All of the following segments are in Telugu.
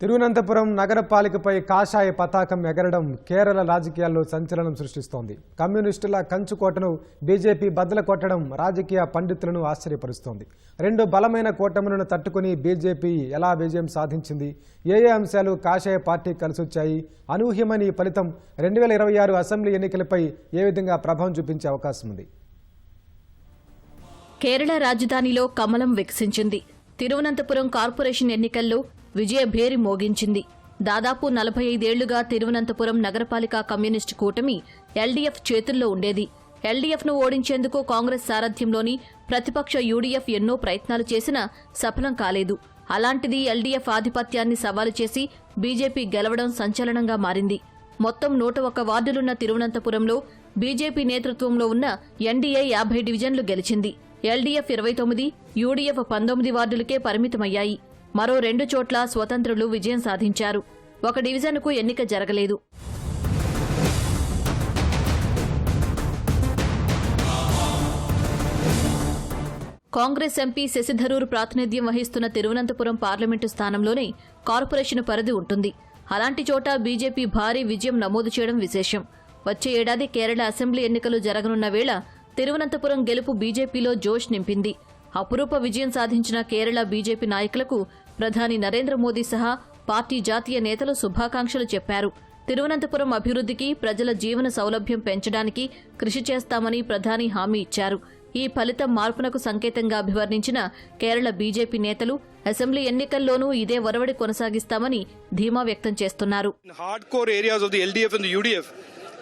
తిరువనంతపురం నగరపాలికపై కాషాయ పతాకం ఎగరడం కేరళ రాజకీయాల్లో సంచలనం సృష్టిస్తోంది. కమ్యూనిస్టుల కంచుకోటను బీజేపీ బద్దలు కొట్టడం రాజకీయ పండితులను ఆశ్చర్యపరుస్తోంది. రెండు బలమైన కూటములను తట్టుకుని బీజేపీ ఎలా విజయం సాధించింది? ఏ ఏ అంశాలు కాషాయ పార్టీ కలిసొచ్చాయి? అనూహ్యమైన ఈ ఫలితం రెండు వేల ఇరవై ఆరు అసెంబ్లీ ఎన్నికలపై ఏ విధంగా ప్రభావం చూపించే అవకాశం ఉంది? కేరళ రాజధానిలో కమలం వికసించింది. తిరువనంతపురం కార్పొరేషన్ ఎన్నికల్లో విజయ భేరి మోగించింది. దాదాపు నలభై ఐదేళ్ళుగా తిరువనంతపురం నగరపాలిక కమ్యూనిస్టు కూటమి ఎల్డీఎఫ్ చేతుల్లో ఉండేది. ఎల్డీఎఫ్ను ఓడించేందుకు కాంగ్రెస్ సారథ్యంలోని ప్రతిపక్ష యూడీఎఫ్ ఎన్నో ప్రయత్నాలు చేసినా సఫలం కాలేదు. అలాంటిది ఎల్డీఎఫ్ ఆధిపత్యాన్ని సవాలు చేసి బీజేపీ గెలవడం సంచలనంగా మారింది. మొత్తం నూట ఒక్క వార్డులున్న తిరువనంతపురంలో బీజేపీ నేతృత్వంలో ఉన్న ఎన్డీఏ యాభై డివిజన్లు గెలిచింది. ఎల్డీఎఫ్ ఇరవై తొమ్మిది యూడీఎఫ్ పంతొమ్మిది వార్డులకే పరిమితమయ్యాయి. మరో రెండు చోట్ల స్వతంత్రులు విజయం సాధించారు. ఒక డివిజన్కు ఎన్నిక జరగలేదు. కాంగ్రెస్ ఎంపీ శశిధరూర్ ప్రాతినిధ్యం వహిస్తున్న తిరువనంతపురం పార్లమెంటు స్థానంలోనే కార్పొరేషన్ పరిధి ఉంటుంది. అలాంటి చోట బీజేపీ భారీ విజయం నమోదు చేయడం విశేషం. వచ్చే ఏడాది కేరళ అసెంబ్లీ ఎన్నికలు జరగనున్న వేళ తిరువనంతపురం గెలుపు బీజేపీలో జోష్ నింపింది. అపురూప విజయం సాధించిన కేరళ బీజేపీ నాయకులకు ప్రధాని నరేంద్ర మోదీ సహా పార్టీ జాతీయ నేతలు శుభాకాంక్షలు చెప్పారు. తిరువనంతపురం అభివృద్ధికి ప్రజల జీవన సౌలభ్యం పెంచడానికి కృషి చేస్తామని ప్రధాని హామీ ఇచ్చారు. ఈ ఫలితం మార్పునకు సంకేతంగా అభివర్ణించిన కేరళ బీజేపీ నేతలు అసెంబ్లీ ఎన్నికల్లోనూ ఇదే ఒరవడి కొనసాగిస్తామని ధీమా వ్యక్తం చేస్తున్నారు.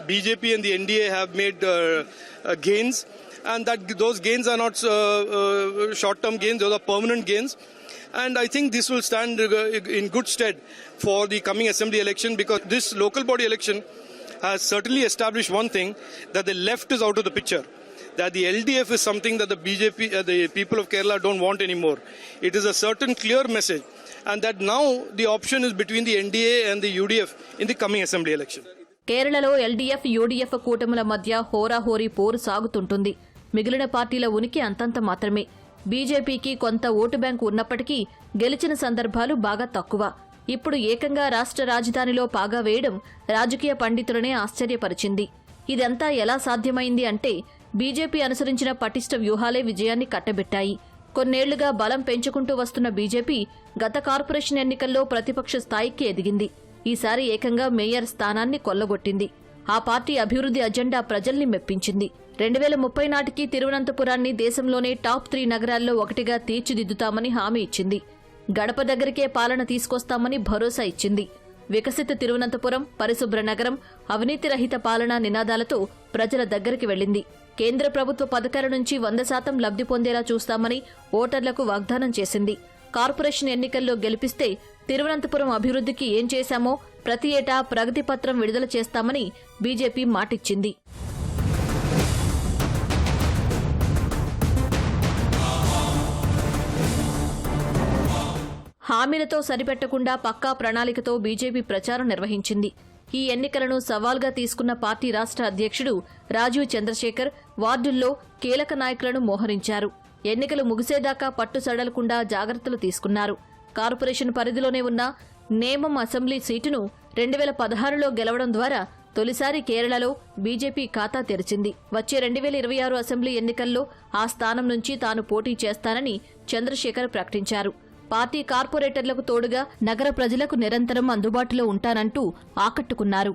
BJP and the NDA have made uh, uh, gains, and that those gains are not uh, short-term gains; those are permanent gains. And I think this will stand in good stead for the coming assembly election because this local body election has certainly established one thing that the left is out of the picture. That the LDF is something that the BJP, uh, the people of Kerala don't want anymore. It is a certain clear message, and that now the option is between the NDA and the UDF in the coming assembly election. కేరళలో ఎల్డీఎఫ్ యూడీఎఫ్ కూటముల మధ్య హోరాహోరీ పోరు సాగుతుంటుంది. మిగిలిన పార్టీల ఉనికి అంతంత మాత్రమే. బీజేపీకి కొంత ఓటు బ్యాంకు ఉన్నప్పటికీ గెలిచిన సందర్భాలు బాగా తక్కువ. ఇప్పుడు ఏకంగా రాష్ట్ర రాజధానిలో పాగా వేయడం రాజకీయ పండితులనే ఆశ్చర్యపరిచింది. ఇదంతా ఎలా సాధ్యమైంది అంటే బీజేపీ అనుసరించిన పటిష్ట వ్యూహాలే విజయాన్ని కట్టబెట్టాయి. కొన్నేళ్ళుగా బలం పెంచుకుంటూ వస్తున్న బీజేపీ గత కార్పొరేషన్ ఎన్నికల్లో ప్రతిపక్ష స్థాయికి ఎదిగింది. ఈసారి ఏకంగా మేయర్ స్థానాన్ని కొల్లగొట్టింది. ఆ పార్టీ అభివృద్ధి అజెండా ప్రజల్ని మెప్పించింది. రెండు వేల ముప్పై నాటికి తిరువనంతపురాన్ని దేశంలోనే టాప్ త్రీ నగరాల్లో ఒకటిగా తీర్చిదిద్దుతామని హామీ ఇచ్చింది. గడప దగ్గరికే పాలన తీసుకొస్తామని భరోసా ఇచ్చింది. వికసిత తిరువనంతపురం పరిశుభ్ర నగరం అవినీతి రహిత పాలన నినాదాలతో ప్రజల దగ్గరికి వెళ్ళింది కేంద్ర ప్రభుత్వ పథకాల నుంచి వంద శాతం లబ్ధి పొందేలా చూస్తామని ఓటర్లకు వాగ్దానం చేసింది. కార్పొరేషన్ ఎన్నికల్లో గెలిపిస్తే తిరువనంతపురం అభివృద్ధికి ఏం చేశామో ప్రతి ఏటా ప్రగతి పత్రం విడుదల చేస్తామని బీజేపీ మాటిచ్చింది. హామీలతో సరిపెట్టకుండా పక్కా ప్రణాళికతో బీజేపీ ప్రచారం నిర్వహించింది. ఈ ఎన్నికలను సవాల్గా తీసుకున్న పార్టీ రాష్ట్ర అధ్యక్షుడు రాజీవ్ చంద్రశేఖర్ వార్డుల్లో కీలక నాయకులను మోహరించారు. ఎన్నికలు ముగిసేదాకా పట్టు సడలకుండా జాగ్రత్తలు తీసుకున్నారు. కార్పొరేషన్ పరిధిలోనే ఉన్న నేమం అసెంబ్లీ సీటును రెండు వేల పదహారులో గెలవడం ద్వారా తొలిసారి కేరళలో బీజేపీ ఖాతా తెరిచింది. వచ్చే రెండు వేల ఇరవై ఆరు అసెంబ్లీ ఎన్నికల్లో ఆ స్థానం నుంచి తాను పోటీ చేస్తానని చంద్రశేఖర్ ప్రకటించారు. పార్టీ కార్పొరేటర్లకు తోడుగా నగర ప్రజలకు నిరంతరం అందుబాటులో ఉంటానంటూ ఆకట్టుకున్నారు.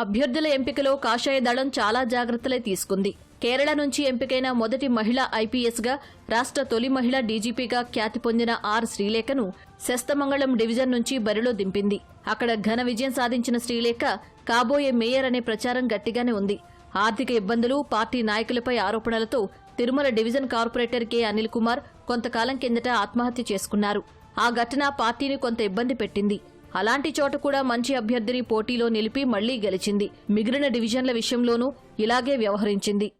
అభ్యర్థుల ఎంపికలో కాషాయ దళం చాలా జాగ్రత్తలే తీసుకుంది. కేరళ నుంచి ఎంపికైన మొదటి మహిళ ఐపీఎస్గా రాష్ట్ర తొలి మహిళ డీజీపీగా ఖ్యాతి పొందిన ఆర్ శ్రీలేఖను శస్తమంగళం డివిజన్ నుంచి బరిలో దింపింది. అక్కడ ఘన విజయం సాధించిన శ్రీలేఖ కాబోయే మేయర్ అనే ప్రచారం గట్టిగానే ఉంది. ఆర్థిక ఇబ్బందులు పార్టీ నాయకులపై ఆరోపణలతో Tirumala division corporator K. Anil Kumar కొంతకాలం కిందట ఆత్మహత్య చేసుకున్నారు. ఆ ఘటన పార్టీని కొంత ఇబ్బంది పెట్టింది. అలాంటి చోట కూడా మంచి అభ్యర్థిని పోటీలో నిలిపి మళ్ళీ గెలిచింది. మిగిలిన డివిజన్ల విషయంలోనూ ఇలాగే వ్యవహరించింది.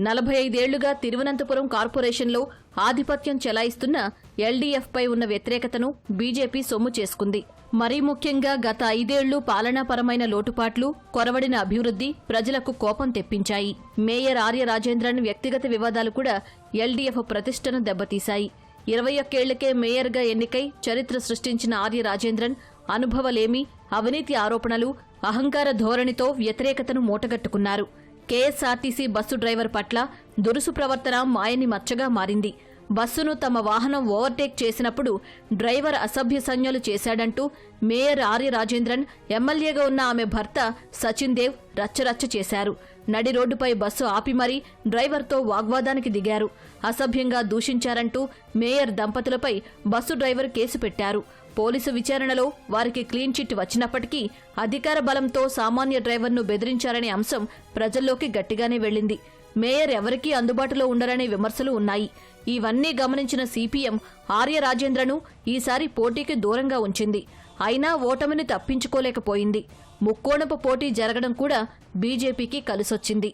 నలభై ఐదేళ్ళుగా తిరువనంతపురం కార్పొరేషన్లో ఆధిపత్యం చెలాయిస్తున్న ఎల్డీఎఫ్పై ఉన్న వ్యతిరేకతను బీజేపీ సొమ్ము చేసుకుంది. మరీ ముఖ్యంగా గత ఐదేళ్ళు పాలనాపరమైన లోటుపాట్లు కొరవడిన అభివృద్ధి ప్రజలకు కోపం తెప్పించాయి. మేయర్ ఆర్య రాజేంద్రన్ వ్యక్తిగత వివాదాలు కూడా ఎల్డీఎఫ్ ప్రతిష్టను దెబ్బతీశాయి. ఇరవై ఒక్కేళ్ళకే మేయర్గా ఎన్నికై చరిత్ర సృష్టించిన ఆర్య రాజేంద్రన్ అనుభవలేమి అవినీతి ఆరోపణలు అహంకార ధోరణితో వ్యతిరేకతను మూటగట్టుకున్నారు. కేఎస్ఆర్టీసీ బస్సు డ్రైవర్ పట్ల దురుసు ప్రవర్తన మాయని మచ్చగా మారింది. బస్సును తమ వాహనం ఓవర్టేక్ చేసినప్పుడు డ్రైవర్ అసభ్య సంజ్ఞలు చేశాడంటూ మేయర్ ఆర్య రాజేంద్రన్ ఎమ్మెల్యేగా ఉన్న ఆమె భర్త సచిన్ దేవ్ రచ్చరచ్చ చేశారు. నడి రోడ్డుపై బస్సు ఆపి మరీ డ్రైవర్తో వాగ్వాదానికి దిగారు. అసభ్యంగా దూషించారంటూ మేయర్ దంపతులపై బస్సు డ్రైవర్ కేసు పెట్టారు. పోలీసు విచారణలో వారికి క్లీన్ చిట్ వచ్చినప్పటికీ అధికార బలంతో సామాన్య డ్రైవర్ను బెదిరించారనే అంశం ప్రజల్లోకి గట్టిగానే వెళ్ళింది. మేయర్ ఎవరికీ అందుబాటులో ఉండరనే విమర్శలు ఉన్నాయి. ఇవన్నీ గమనించిన సిపిఎం ఆర్య రాజేంద్రను ఈసారి పోటీకి దూరంగా ఉంచింది. అయినా ఓటమిని తప్పించుకోలేకపోయింది. ముక్కోణపు పోటీ జరగడం కూడా బీజేపీకి కలిసొచ్చింది.